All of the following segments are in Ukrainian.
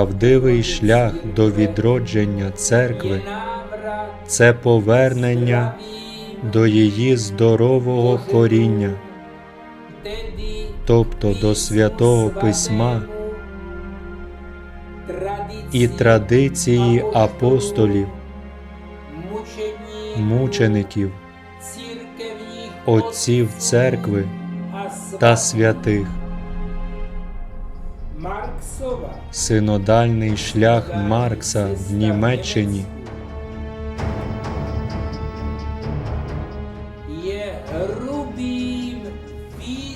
Правдивий шлях до відродження церкви це повернення до її здорового коріння, тобто до святого письма і традиції апостолів, мучеників, отців церкви та святих. Марксова. Синодальний шлях Маркса в Німеччині.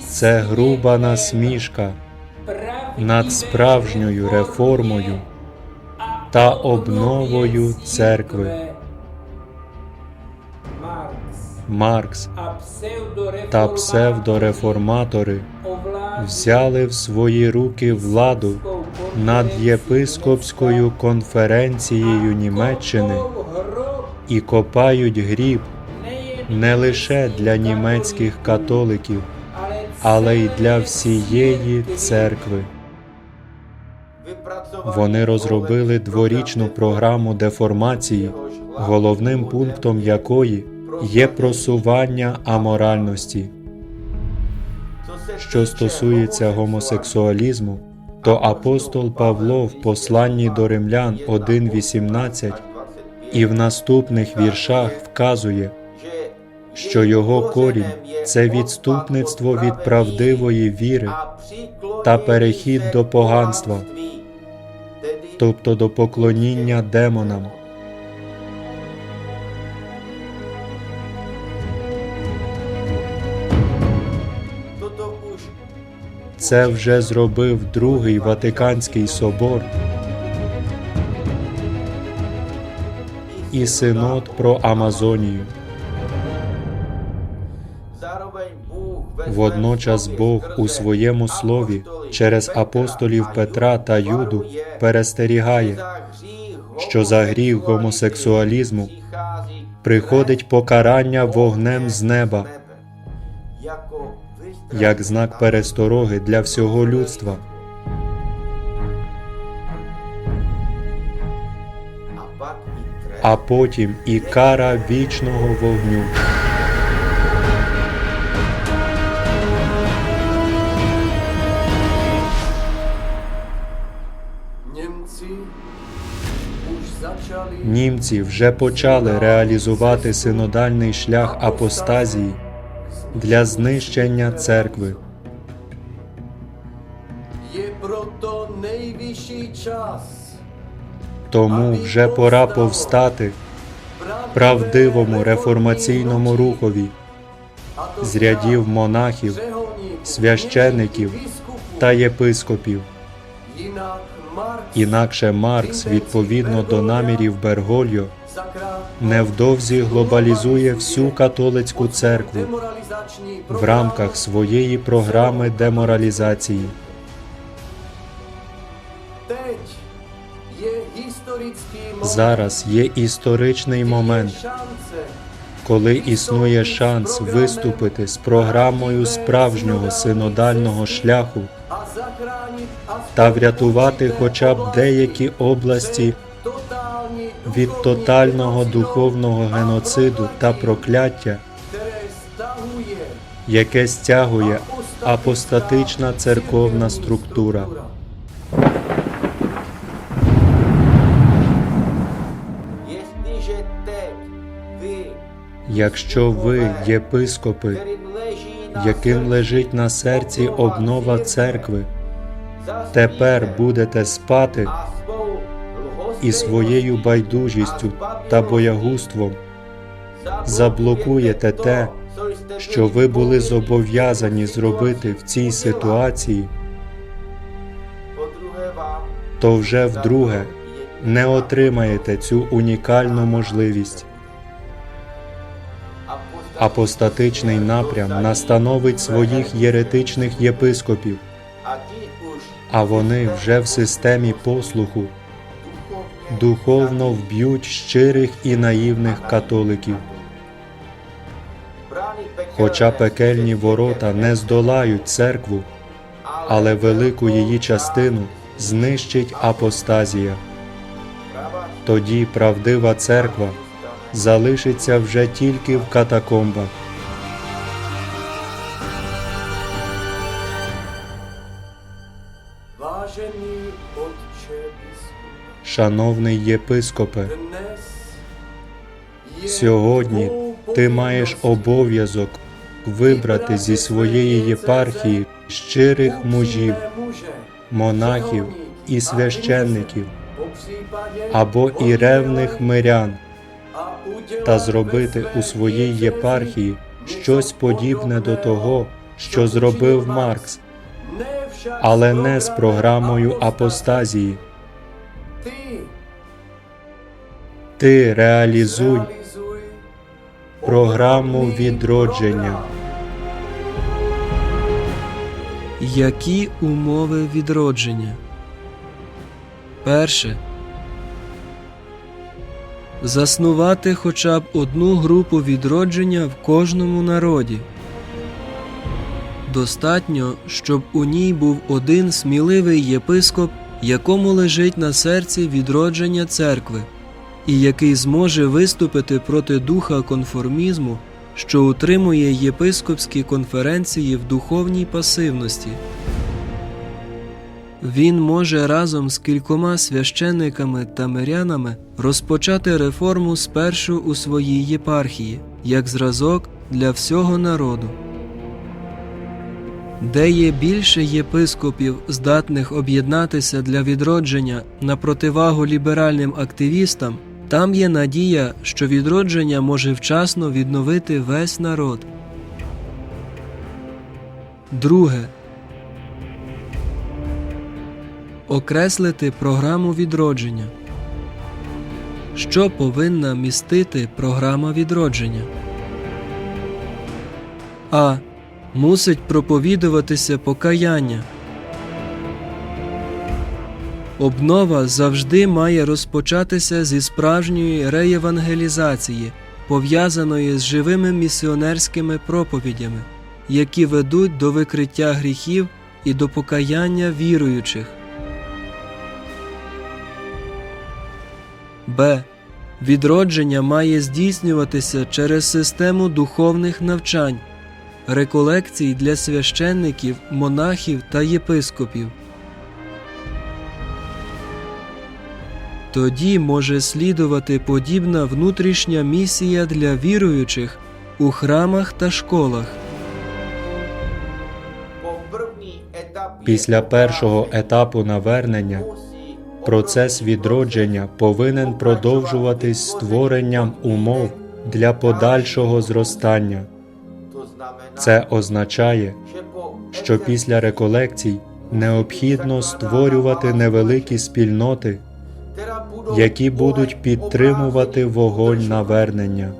Це груба насмішка над справжньою реформою та обновою церкви. Маркс. Маркс та псевдореформатори взяли в свої руки владу над єпископською конференцією Німеччини і копають гріб не лише для німецьких католиків, але й для всієї церкви. Вони розробили дворічну програму деформації, головним пунктом якої є просування аморальності. Що стосується гомосексуалізму, то апостол Павло в посланні до римлян 1.18 і в наступних віршах вказує, що його корінь це відступництво від правдивої віри та перехід до поганства, тобто до поклоніння демонам. Це вже зробив Другий Ватиканський собор і синод про Амазонію. Водночас Бог у своєму слові через апостолів Петра та Юду перестерігає, що за гріх гомосексуалізму приходить покарання вогнем з неба як знак перестороги для всього людства. А потім і кара вічного вогню. Німці вже почали реалізувати синодальний шлях апостазії для знищення церкви. Je proto nejvyšší čas Тому вже пора повстати правдивому реформаційному рухові з рядів монахів, священиків та єпископів. Інакше Маркс, відповідно до намірів Бергольо, невдовзі глобалізує всю католицьку церкву в рамках своєї програми деморалізації. Зараз є історичний момент, коли існує шанс виступити з програмою справжнього синодального шляху та врятувати хоча б деякі області від тотального духовного геноциду та прокляття, яке стягує апостатична церковна структура. Якщо ви, єпископи, яким лежить на серці обнова церкви, тепер будете спати і своєю байдужістю та боягузтвом заблокуєте те, що ви були зобов'язані зробити в цій ситуації, то вже вдруге не отримаєте цю унікальну можливість. Апостатичний напрям настановить своїх єретичних єпископів, а вони вже в системі послуху духовно вб'ють щирих і наївних католиків. Хоча пекельні ворота не здолають церкву, але велику її частину знищить апостазія. Тоді правдива церква залишиться вже тільки в катакомбах. Шановний єпископе, сьогодні ти маєш обов'язок вибрати зі своєї єпархії щирих мужів, монахів і священників або і ревних мирян та зробити у своїй єпархії щось подібне до того, що зробив Маркс, але не з програмою апостазії. Ти реалізуй програму відродження. Які умови відродження? Перше. Заснувати хоча б одну групу відродження в кожному народі. Достатньо, щоб у ній був один сміливий єпископ, якому лежить на серці відродження церкви, і який зможе виступити проти духа конформізму, що утримує єпископські конференції в духовній пасивності. Він може разом з кількома священниками та мирянами розпочати реформу спершу у своїй єпархії, як зразок для всього народу. Де є більше єпископів, здатних об'єднатися для відродження на противагу ліберальним активістам, там є надія, що відродження може вчасно відновити весь народ. Друге. Окреслити програму відродження. Що повинна містити програма відродження? А. Мусить проповідуватися покаяння. Обнова завжди має розпочатися зі справжньої реєвангелізації, пов'язаної з живими місіонерськими проповідями, які ведуть до викриття гріхів і до покаяння віруючих. Б. Відродження має здійснюватися через систему духовних навчань, реколекцій для священників, монахів та єпископів. Тоді може слідувати подібна внутрішня місія для віруючих у храмах та школах. Після першого етапу навернення процес відродження повинен продовжуватись створенням умов для подальшого зростання. Це означає, що після реколекцій необхідно створювати невеликі спільноти, які будуть підтримувати вогонь навернення,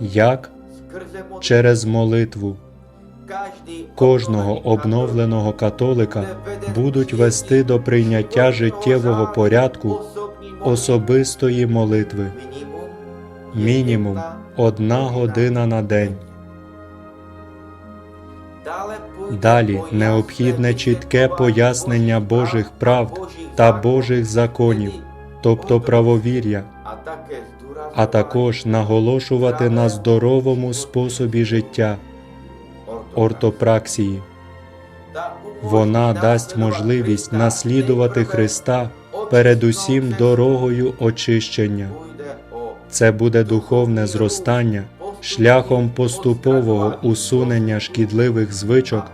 як через молитву. Кожного обновленого католика будуть вести до прийняття життєвого порядку особистої молитви, мінімум одна година на день. Далі необхідне чітке пояснення Божих правд та Божих законів, тобто правовір'я, а також наголошувати на здоровому способі життя ортопраксії. Вона дасть можливість наслідувати Христа передусім дорогою очищення. Це буде духовне зростання шляхом поступового усунення шкідливих звичок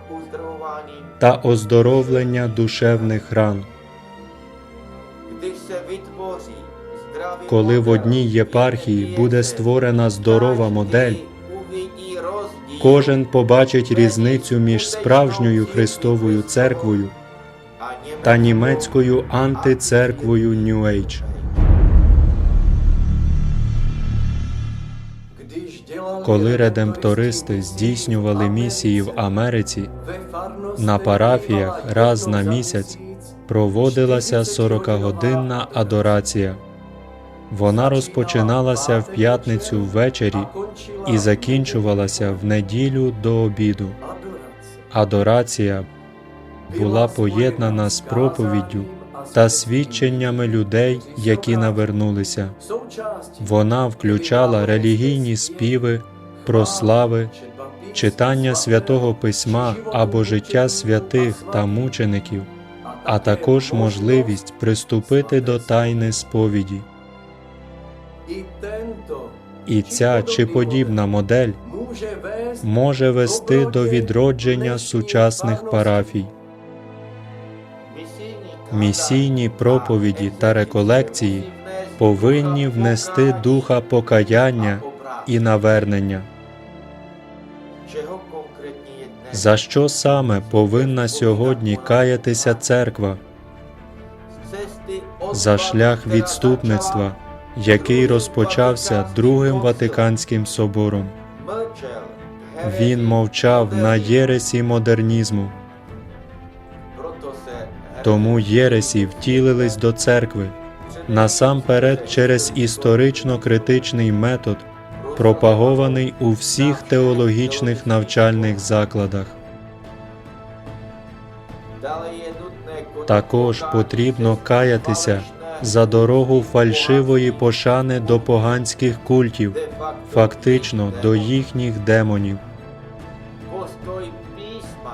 та оздоровлення душевних ран. Коли в одній єпархії буде створена здорова модель, кожен побачить різницю між справжньою Христовою церквою та німецькою антицерквою New Age. Коли редемптористи здійснювали місії в Америці, на парафіях раз на місяць проводилася 40-годинна адорація. Вона розпочиналася в п'ятницю ввечері і закінчувалася в неділю до обіду. Адорація була поєднана з проповіддю та свідченнями людей, які навернулися. Вона включала релігійні співи, прослави, читання святого письма або життя святих та мучеників, а також можливість приступити до тайни сповіді. І ця чи подібна модель може вести до відродження сучасних парафій. Місійні проповіді та реколекції повинні внести духа покаяння і навернення. За що саме повинна сьогодні каятися церква? За шлях відступництва, який розпочався Другим Ватиканським собором. Він мовчав на єресі модернізму, тому єресі втілились до церкви, насамперед через історично-критичний метод, пропагований у всіх теологічних навчальних закладах. Також потрібно каятися за дорогу фальшивої пошани до поганських культів, фактично до їхніх демонів.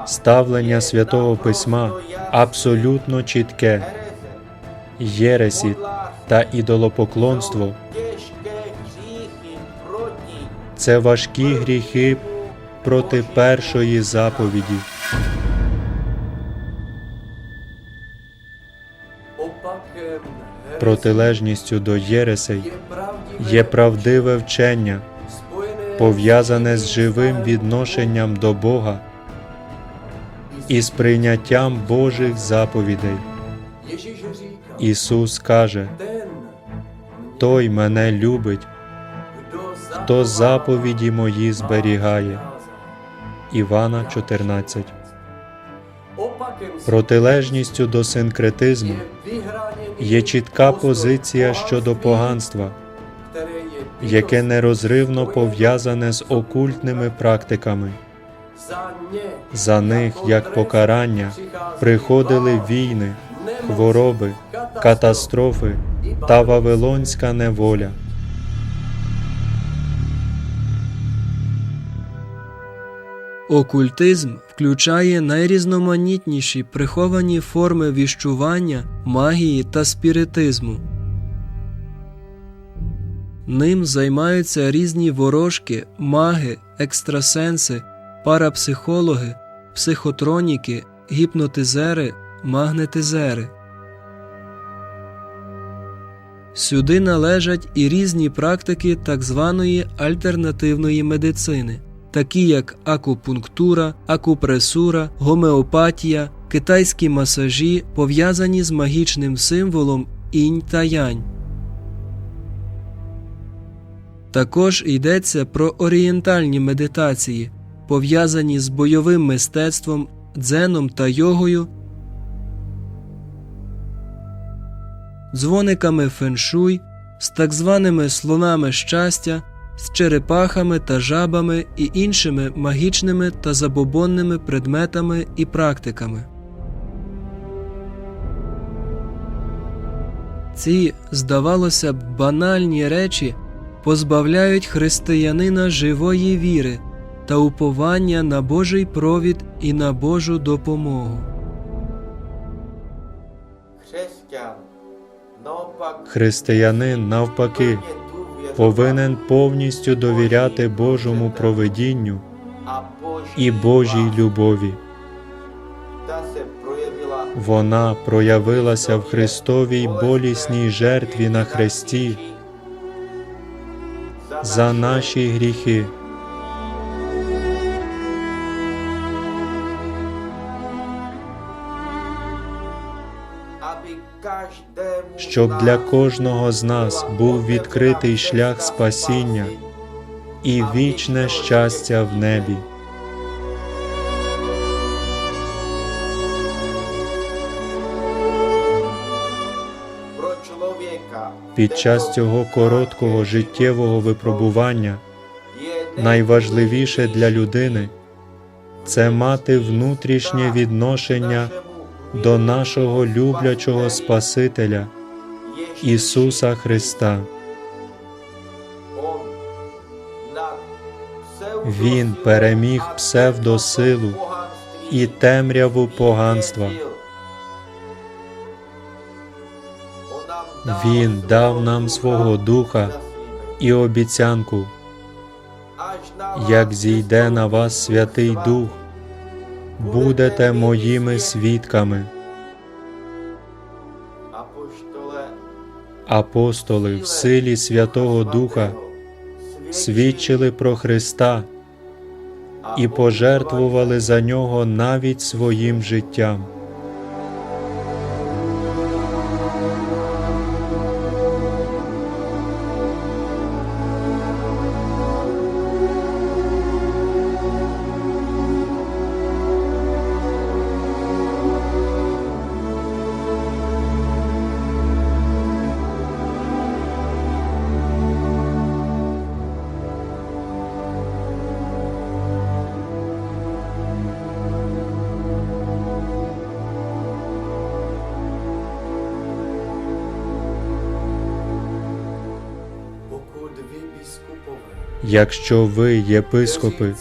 Ставлення святого письма абсолютно чітке. Єресі та ідолопоклонство це важкі гріхи проти першої заповіді. Протилежністю до єресей є правдиве вчення, пов'язане з живим відношенням до Бога і з прийняттям Божих заповідей. Ісус каже: Той мене любить, хто заповіді мої зберігає. Івана 14. Протилежністю до синкретизму є чітка позиція щодо поганства, яке нерозривно пов'язане з окультними практиками. За них, як покарання, приходили війни, хвороби, катастрофи та вавилонська неволя. Окультизм включає найрізноманітніші приховані форми віщування, магії та спіритизму. Ним займаються різні ворожки, маги, екстрасенси, парапсихологи, психотроніки, гіпнотизери, магнетизери. Сюди належать і різні практики так званої альтернативної медицини, такі як акупунктура, акупресура, гомеопатія, китайські масажі, пов'язані з магічним символом інь та янь. Також йдеться про орієнтальні медитації, пов'язані з бойовим мистецтвом, дзеном та йогою, дзвониками феншуй, з так званими слонами щастя, з черепахами та жабами і іншими магічними та забобонними предметами і практиками. Ці, здавалося б, банальні речі позбавляють християнина живої віри та уповання на Божий провід і на Божу допомогу. Християнин, навпаки, повинен повністю довіряти Божому провидінню і Божій любові. Вона проявилася в Христовій болісній жертві на хресті за наші гріхи. Щоб для кожного з нас був відкритий шлях спасіння і вічне щастя в небі. Під час цього короткого життєвого випробування найважливіше для людини це мати внутрішнє відношення до нашого люблячого Спасителя Ісуса Христа. Він переміг псевдосилу і темряву поганства. Він дав нам свого Духа і обіцянку, як зійде на вас Святий Дух, будете моїми свідками. Апостоли в силі Святого Духа свідчили про Христа і пожертвували за нього навіть своїм життям. Якщо ви, єпископи,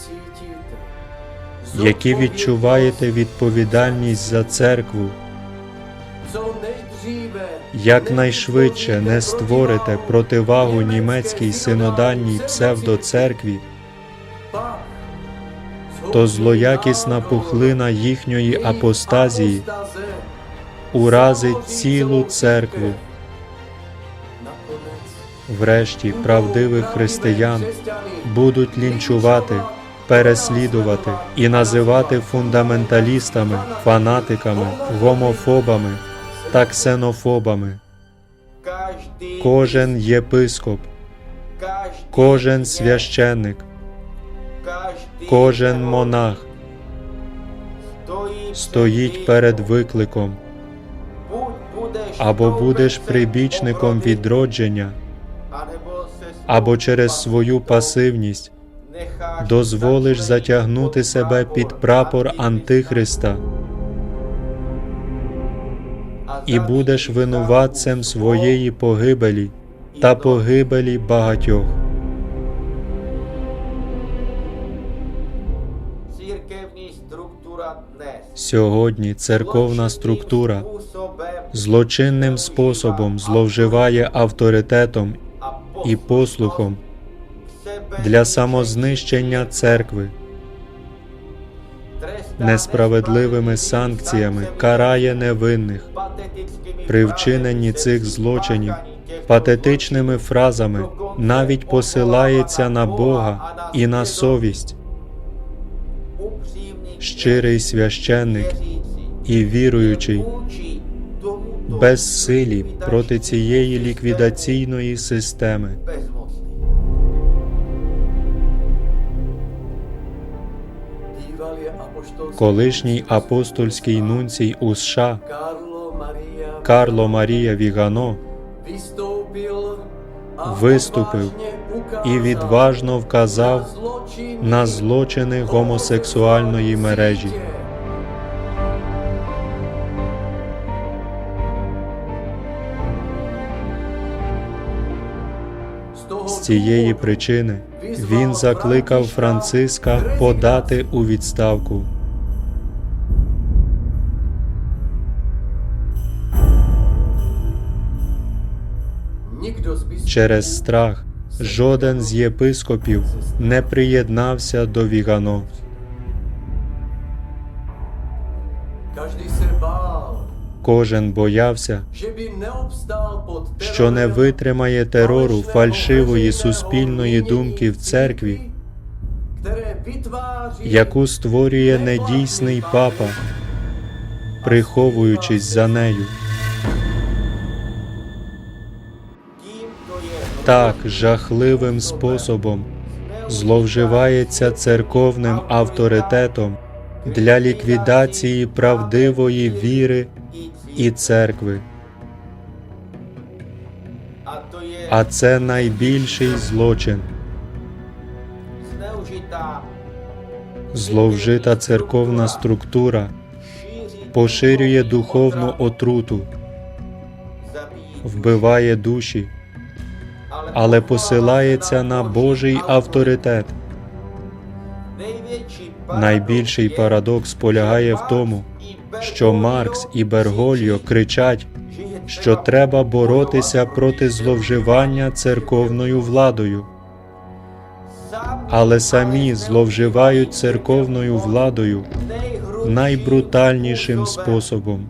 які відчуваєте відповідальність за церкву, якнайшвидше не створите противагу німецькій синодальній псевдоцеркві, то злоякісна пухлина їхньої апостазії уразить цілу церкву. Врешті правдивих християн будуть лінчувати, переслідувати і називати фундаменталістами, фанатиками, гомофобами та ксенофобами. Кожен єпископ, кожен священник, кожен монах стоїть перед викликом або будеш прибічником відродження, або через свою пасивність дозволиш затягнути себе під прапор Антихриста і будеш винуватцем своєї погибелі та погибелі багатьох. Сьогодні церковна структура злочинним способом зловживає авторитетом і послухом для самознищення церкви, несправедливими санкціями карає невинних при вчиненні цих злочинів, патетичними фразами навіть посилається на Бога і на совість. Щирий священник і віруючий безсилі проти цієї ліквідаційної системи. Колишній апостольський нунцій у США Карло Марія Вігано Виступив і відважно вказав на злочини гомосексуальної мережі. Цієї причини він закликав Франциска подати у відставку. Через страх жоден з єпископів не приєднався до Вігано. Кожен боявся, що не витримає терору фальшивої суспільної думки в церкві, яку створює недійсний папа, приховуючись за нею. Так жахливим способом зловживається церковним авторитетом для ліквідації правдивої віри і церкви. А це найбільший злочин. Зловжита церковна структура поширює духовну отруту, вбиває душі, але посилається на Божий авторитет. Найбільший парадокс полягає в тому, що Маркс і Бергольо кричать, що треба боротися проти зловживання церковною владою, але самі зловживають церковною владою найбрутальнішим способом.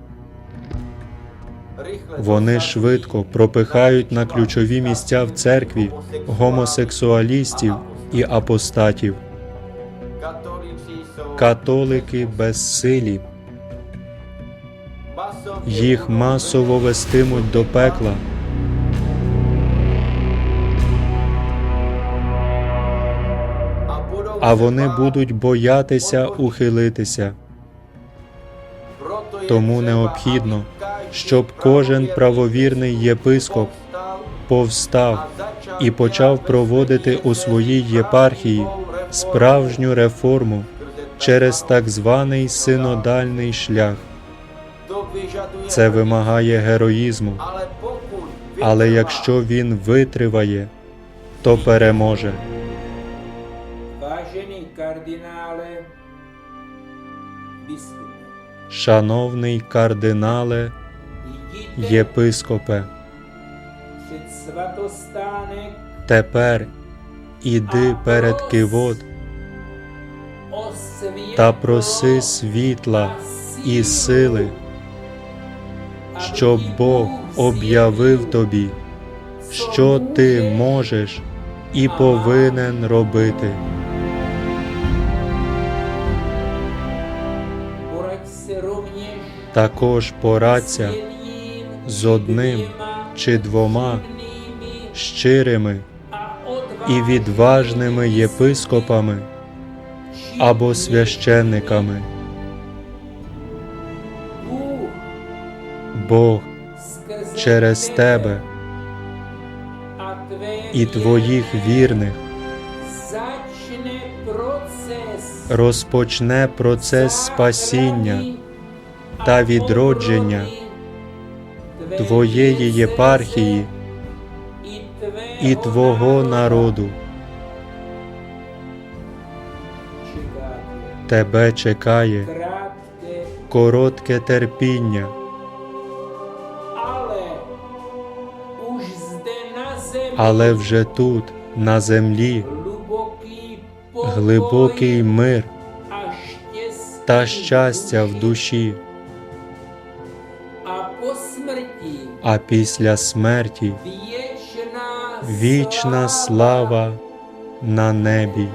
Вони швидко пропихають на ключові місця в церкві гомосексуалістів і апостатів, католики безсилі. Їх масово вестимуть до пекла. а вони будуть боятися ухилитися. Тому необхідно, щоб кожен правовірний єпископ повстав і почав проводити у своїй єпархії справжню реформу через так званий синодальний шлях. Це вимагає героїзму, Але якщо він витриває, то переможе. Шановний кардинале, єпископе, тепер іди перед кивот та проси світла і сили, щоб Бог об'явив тобі, що ти можеш і повинен робити. Також порадься з одним чи двома щирими і відважними єпископами або священниками. Бог через тебе і твоїх вірних розпочне процес спасіння та відродження твоєї єпархії і твого народу. Тебе чекає коротке терпіння, але вже тут, на землі, глибокий мир та щастя в душі, а після смерті вічна слава на небі.